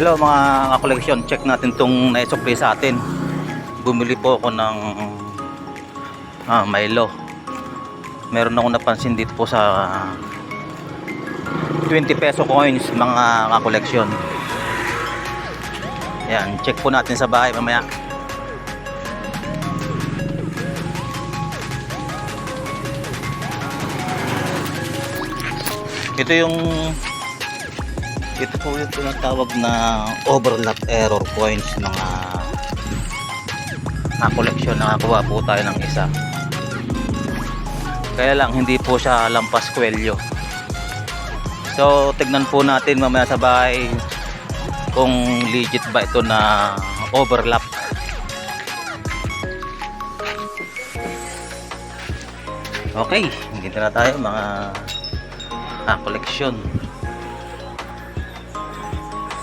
Hello mga koleksyon, check natin tong naisukli sa atin. Bumili po ako ng ah, Milo. Meron ako napansin dito po sa 20 peso coins mga koleksyon. Yan, check po natin sa bahay mamaya. Ito yung ito po yung tinatawag na overlap error points mga na collection nakakuha po tayo ng isa. Kaya lang hindi po siya lampas kwelyo. So tignan po natin mamaya sa bahay kung legit ba ito na overlap. Okay hindi na tayo mga na collection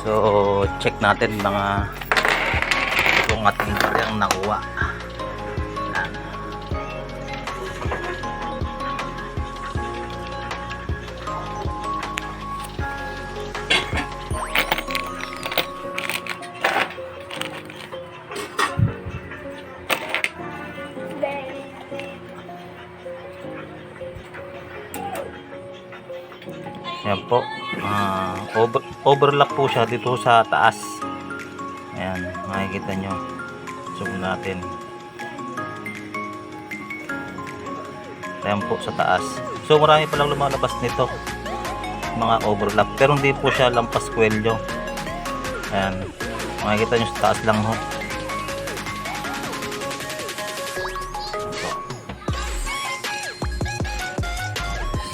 So, check natin mga itong ating barang nakuha. Yan. Yan po. Ah, over, overlap po siya dito sa taas. Ayan, makikita nyo. Zoom natin. Ayan po sa taas. So marami palang lumalabas nito. Mga overlap. Pero hindi po siya lampas kwelyo. Ayan. Makikita nyo sa taas lang ho.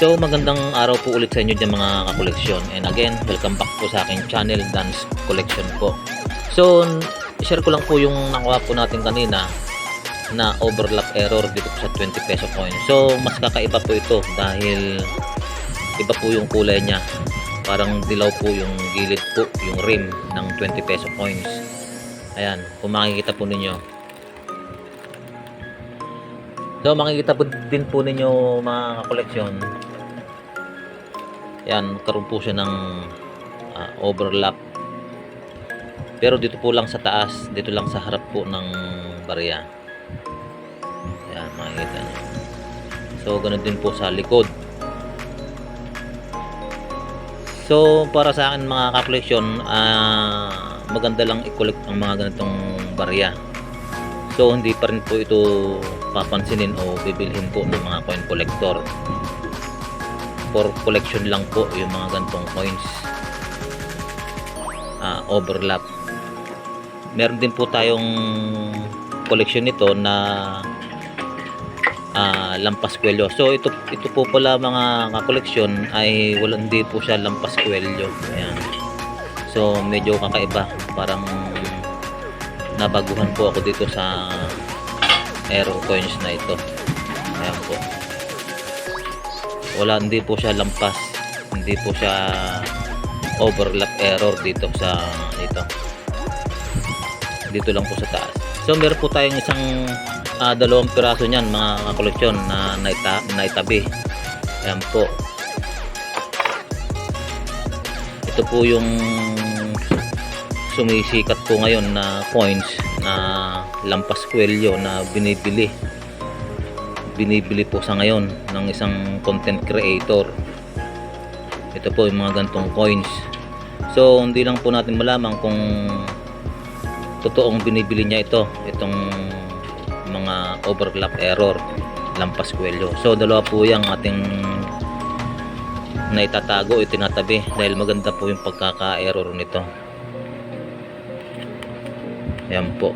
So magandang araw po ulit sa inyo dyan mga kakoleksyon. And again welcome back po sa aking channel Dance Collection po. So share ko lang po yung nakuha po natin kanina na overlap error dito sa 20 peso coin. So mas kakaiba po ito dahil iba po yung kulay niya. Parang dilaw po yung gilid po yung rim ng 20 peso coins. Ayan kung makikita po ninyo. So makikita po din po ninyo mga koleksyon. Yan, karoon po siya ng ah, overlap. Pero dito po lang sa taas, dito lang sa harap po ng barya. Yan, makikita niyo. So ganun din po sa likod. So para sa akin mga ka-collection, ah, maganda lang i-collect ang mga ganitong barya. So hindi pa rin po ito papansinin o bibilhin po ng mga coin collector. For collection lang po yung mga gantong coins. Ah, overlap. Meron din po tayong collection nito na ah, lampas kwelyo. So ito ito po pala mga ka-collection ay wala hindi po siya lampas kwelyo. Ayan. So medyo kakaiba, parang nabaguhan po ako dito sa aero coins na ito ayan po wala hindi po siya lampas. Hindi po siya overlap error dito sa dito dito lang po sa taas. So meron po tayong isang ah, dalawang piraso niyan mga koleksyon na naita, naitabi. Ayan po. Ito po yung sumisikat po ngayon na coins na lampas kwelyo na binibili binibili po sa ngayon ng isang content creator. Ito po yung mga gantong coins. So hindi lang po natin malaman kung totoong binibili niya ito itong mga overlap error lampas kwelyo. So dalawa po yung ating na itatago itinatabi dahil maganda po yung pagkaka-error nito. Ayan po.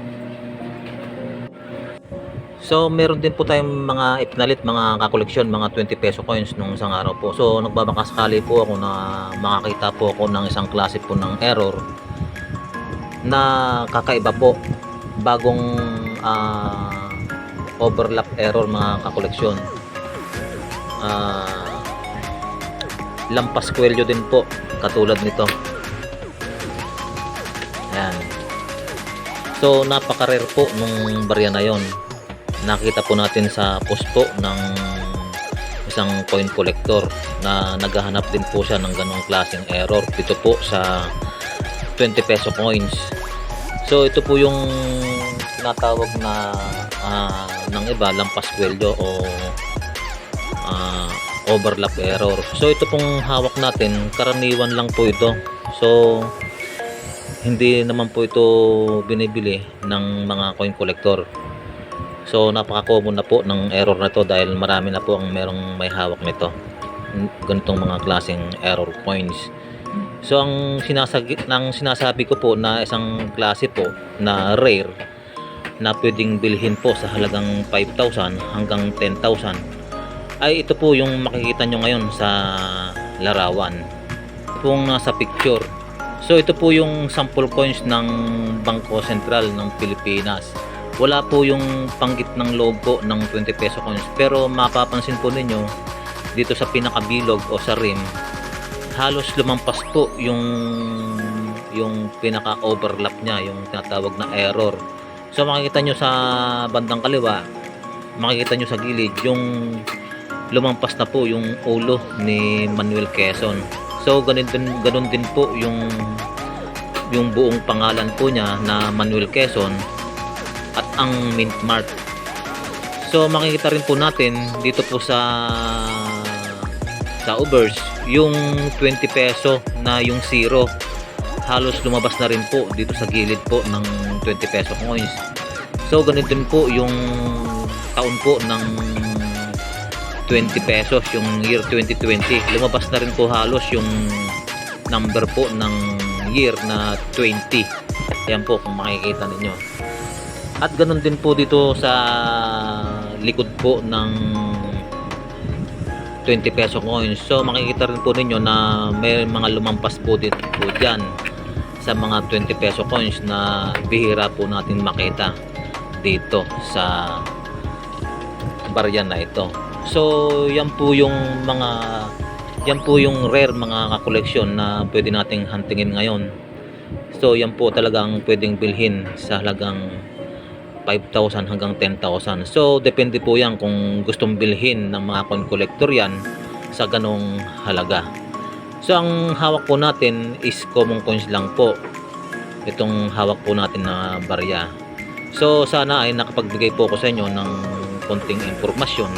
So, meron din po tayong mga ipinalit, mga kakoleksyon, mga 20 peso coins nung isang araw po. So, nagbabakasakali po ako na makakita po ako ng isang klase po ng error na kakaiba po. Bagong ah, overlap error mga kakoleksyon. Ah, lampas kwelyo din po, katulad nito. Ayan. So napaka-rare po nung barya na yon. Nakita po natin sa post po ng isang coin collector na naghahanap din po siya ng ganong klaseng error dito po sa 20 peso coins. So ito po yung tinatawag na ah, ng iba lampas kwelyo o ah, overlap error. So ito pong hawak natin, karaniwan lang po ito. So hindi naman po ito binibili ng mga coin collector. So napaka-common na po ng error na to dahil marami na po ang merong may hawak nito. Ganitong mga klaseng error coins. So ang sinasagi ng sinasabi ko po na isang klase po na rare na pwedeng bilhin po sa halagang 5,000 hanggang 10,000 ay ito po yung makikita nyo ngayon sa larawan. Pong nasa picture. So ito po yung sample coins ng Bangko Sentral ng Pilipinas. Wala po yung panggit ng logo ng 20 peso coins. Pero mapapansin po ninyo dito sa pinakabilog o sa rim halos lumampas po yung yung pinaka overlap niya yung tinatawag na error. So makikita nyo sa bandang kaliwa makikita nyo sa gilid yung lumampas na po yung ulo ni Manuel Quezon. So ganun din, ganun din po yung yung buong pangalan po niya na Manuel Quezon ang mint mark. So makikita rin po natin dito po sa sa Ubers yung 20 peso na yung zero. Halos lumabas na rin po dito sa gilid po ng 20 peso coins. So ganito din po yung taon po ng 20 pesos yung year 2020 lumabas na rin po halos yung number po ng year na 20 yan po kung makikita ninyo at ganun din po dito sa likod po ng 20 peso coins. So makikita rin po ninyo na may mga lumampas po dito po dyan sa mga 20 peso coins na bihira po natin makita dito sa barya na ito. So yan po yung mga yan po yung rare mga kakoleksyon na pwede nating huntingin ngayon. So yan po talagang pwedeng bilhin sa halagang 5,000 hanggang 10,000. So, depende po yan kung gustong bilhin ng mga coin collector yan sa ganong halaga. So, ang hawak po natin is common coins lang po. Itong hawak po natin na barya. So, sana ay nakapagbigay po ko sa inyo ng konting impormasyon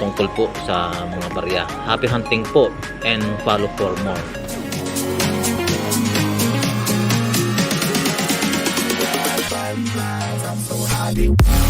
tungkol po sa mga barya. Happy hunting po and follow for more. you.